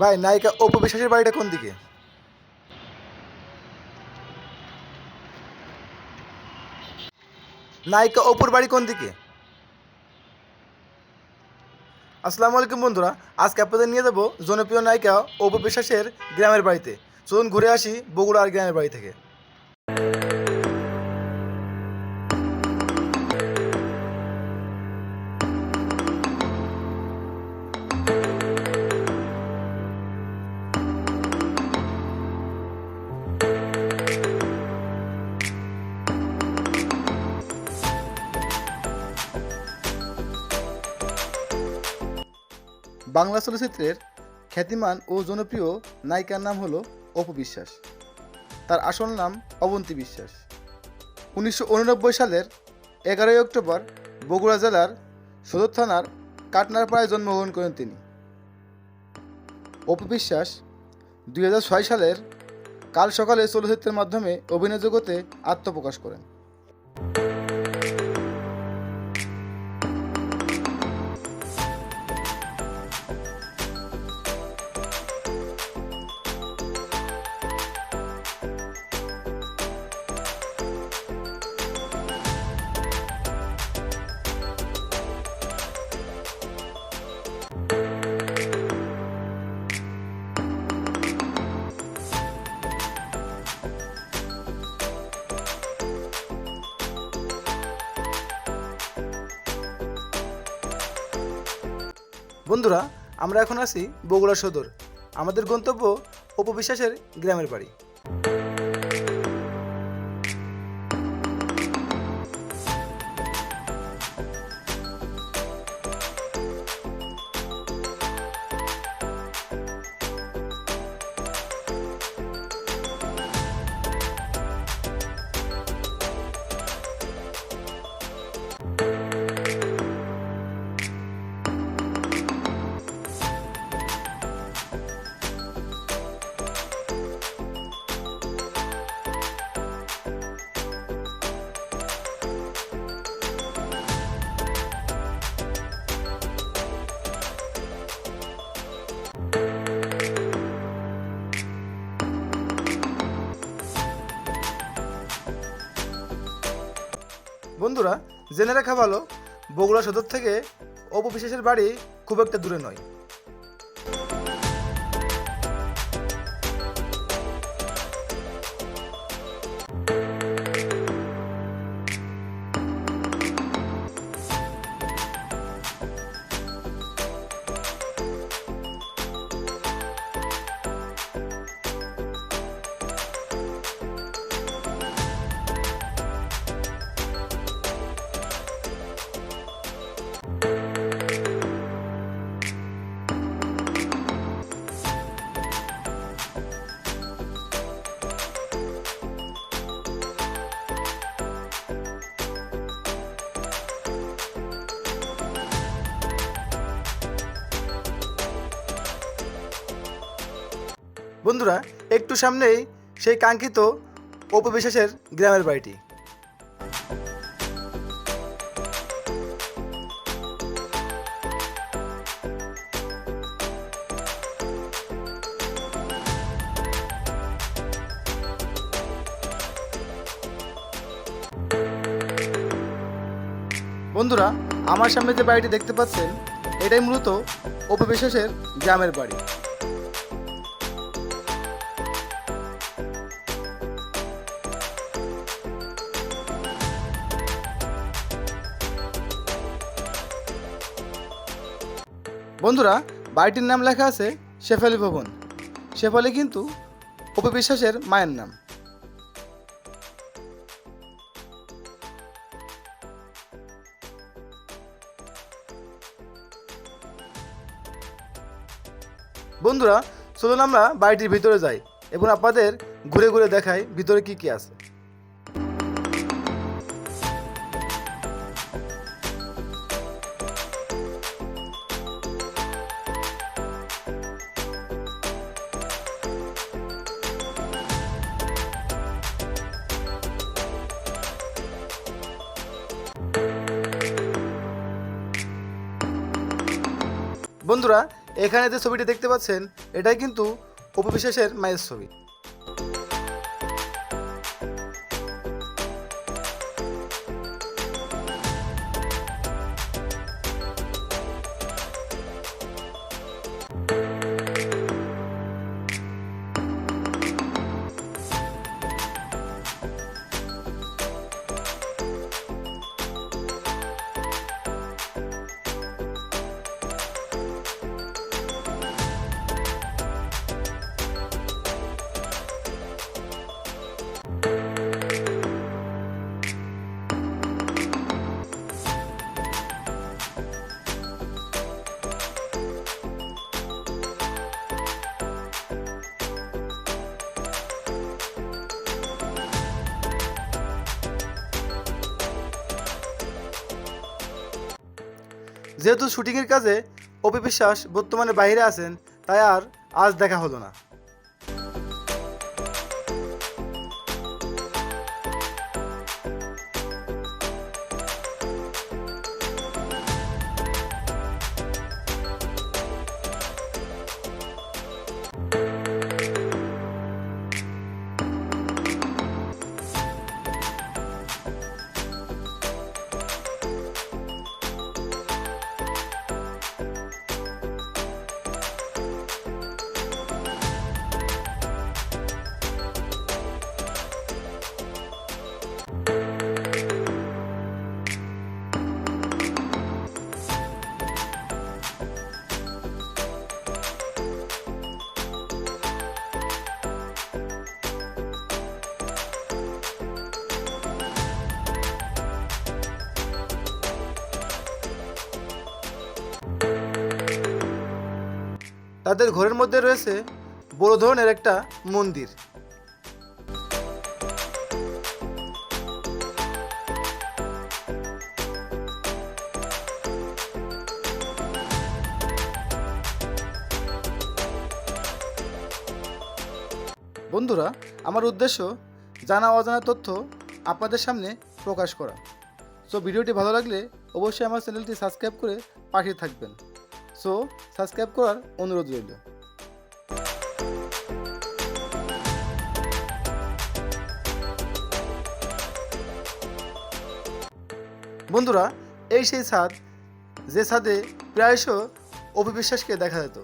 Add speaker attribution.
Speaker 1: ভাই, নায়িকা অপু বিশ্বাসের বাড়িটা কোন দিকে? নায়িকা অপুর বাড়ি কোন দিকে? আসসালামু আলাইকুম বন্ধুরা, আজকে আপনাদের নিয়ে যাব জনপ্রিয় নায়িকা অপু বিশ্বাসের গ্রামের বাড়িতে। চলুন ঘুরে আসি বগুড়ার গ্রামের বাড়ি থেকে। বাংলা চলচ্চিত্রের খ্যাতিমান ও জনপ্রিয় নায়িকার নাম হলো অপু বিশ্বাস। তার আসল নাম অবন্তী বিশ্বাস। উনিশশো উননব্বই সালের এগারোই অক্টোবর বগুড়া জেলার সদর থানার কাটনারপাড়ায় জন্মগ্রহণ করেন তিনি। অপু বিশ্বাস দুই হাজার ছয় সালের কাল সকালে চলচ্চিত্রের মাধ্যমে অভিনয় জগতে আত্মপ্রকাশ করেন। বন্ধুরা আমরা এখন আসি বগুড়া সদর। আমাদের গন্তব্য উপবিশ্বাসের গ্রামের বাড়ি। বন্ধুরা জেনে রাখা ভালো বগুড়া সদর থেকে অপু বাড়ি খুব একটা দূরে নয়। বন্ধুরা, একটু সামনেই সেই কাঙ্ক্ষিত অপু বিশ্বাসের গ্রামের বাড়িটি। বন্ধুরা, আমার সামনে যে বাড়িটি দেখতে পাচ্ছেন, এটাই মূলত অপু বিশ্বাসের গ্রামের বাড়ি। বন্ধুরা, বাড়িটির নাম লেখা আছে শেফালি ভবন। শেফালি কিন্তু অপু বিশ্বাসের মায়ের নাম। বন্ধুরা, চলুন আমরা বাড়িটির ভিতরে যাই এবং আপনাদের ঘুরে ঘুরে দেখাই ভিতরে কি কি আছে। বন্ধুরা এখানে যে ছবিটি দেখতে পাচ্ছেন এটাই কিন্তু অপবিশ্বাসের মায়ের ছবি। যেহেতু শুটিংয়ের কাজে অপি বিশ্বাস বর্তমানে বাইরে আছেন তাই আর আজ দেখা হলো না। তাদের ঘরের মধ্যে রয়েছে বড় ধরনের একটা মন্দির। বন্ধুরা, আমার উদ্দেশ্য জানা অজানা তথ্য আপনাদের সামনে প্রকাশ করা। সো ভিডিওটি ভালো লাগলে অবশ্যই আমার চ্যানেলটি সাবস্ক্রাইব করে পাঠিয়ে থাকবেন। সো সাবস্ক্রাইব করার অনুরোধ রইল। বন্ধুরা, এই সেই ছাদ যে ছাদে প্রায়শ অভিবিশ্বাসকে দেখা যেত।